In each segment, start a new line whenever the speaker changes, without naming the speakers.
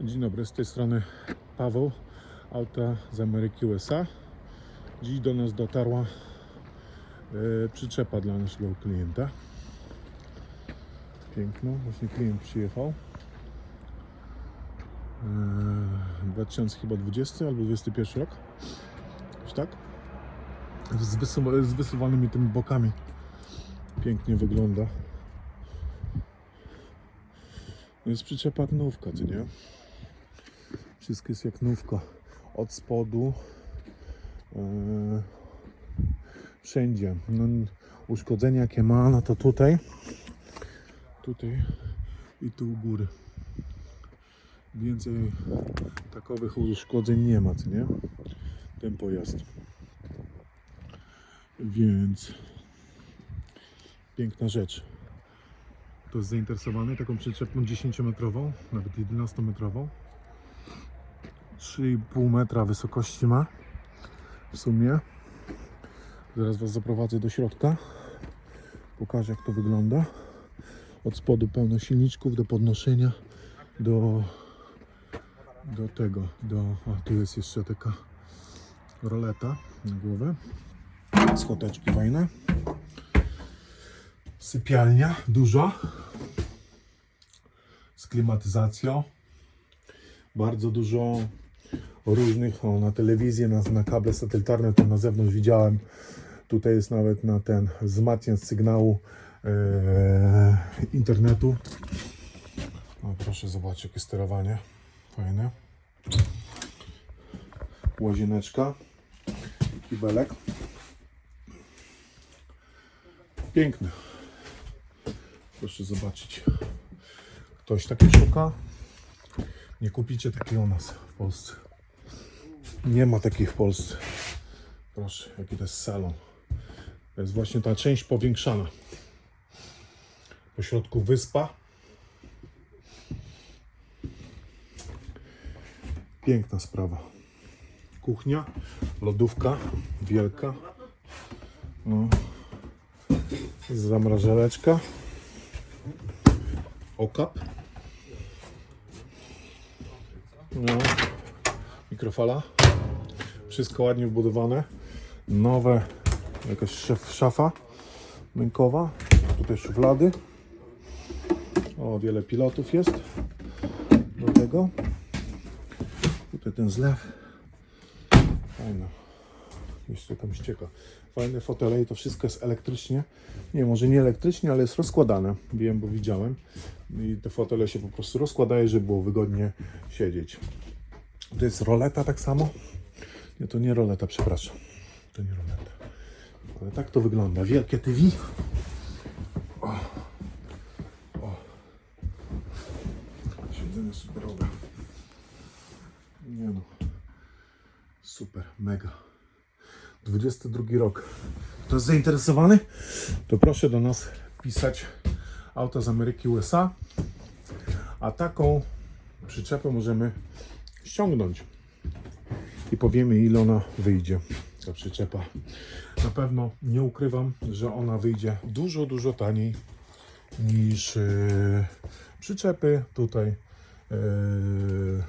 Dzień dobry, z tej strony Paweł, auta z Ameryki USA. Dziś do nas dotarła e, przyczepa dla naszego klienta. Piękno, właśnie klient przyjechał. E, 2020 albo 21 rok. Już tak? Z, wysu- z wysuwanymi tymi bokami. Pięknie wygląda. Jest przyczepa jak nówka, co nie? Wszystko jest jak nówka. Od spodu. e, wszędzie. No, uszkodzenia jakie ma, no to tutaj. Tutaj i tu u góry. Więcej takowych uszkodzeń nie ma, co nie? Ten pojazd. Więc piękna rzecz. Kto jest zainteresowany taką przyczepą 10-metrową, nawet 11-metrową. 3,5 metra wysokości ma w sumie. Zaraz Was zaprowadzę do środka. Pokażę jak to wygląda. Od spodu pełno silniczków do podnoszenia do, do tego. Do, a tu jest jeszcze taka roleta na głowę. Schodeczki fajne. Sypialnia duża. Z klimatyzacją. Bardzo dużo różnych, o, na telewizję, na, na kable satelitarne, to na zewnątrz widziałem. Tutaj jest nawet na ten wzmacniacz sygnału e, internetu. O, proszę zobaczyć jakie sterowanie. Fajne. Łazieneczka. Kibelek. Piękny. Proszę zobaczyć. Ktoś takie szuka? Nie kupicie takiego u nas w Polsce. Nie ma takich w Polsce. Proszę, jaki to jest salon. To jest właśnie ta część powiększana. Po środku wyspa. Piękna sprawa. Kuchnia, lodówka wielka. No. Zamrażaleczka. Okap. No. Mikrofala. Wszystko ładnie wbudowane. Nowe jakaś szef, szafa mękowa. Tutaj szuflady. O, wiele pilotów jest. Do tego. Tutaj ten zlew. Fajne. Jeszcze tam ścieka. Fajne fotele i to wszystko jest elektrycznie. Nie, może nie elektrycznie, ale jest rozkładane. Wiem, bo widziałem. I te fotele się po prostu rozkładają, żeby było wygodnie siedzieć. To jest roleta tak samo. Nie, to nie roleta, przepraszam. To nie roleta. Ale tak to wygląda. Wielkie TV. O. O. Siedzenie superowe. Nie no. Super, mega. 22 rok. Kto jest zainteresowany, to proszę do nas pisać auta z Ameryki USA. A taką przyczepę możemy ściągnąć i powiemy ile ona wyjdzie, ta przyczepa. Na pewno nie ukrywam, że ona wyjdzie dużo, dużo taniej niż yy, przyczepy tutaj. Yy,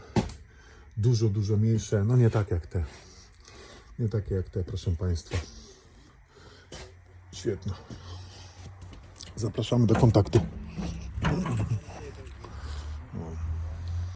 dużo, dużo mniejsze, no nie tak jak te. Nie takie jak te, proszę Państwa. Świetne. Zapraszamy do kontaktu.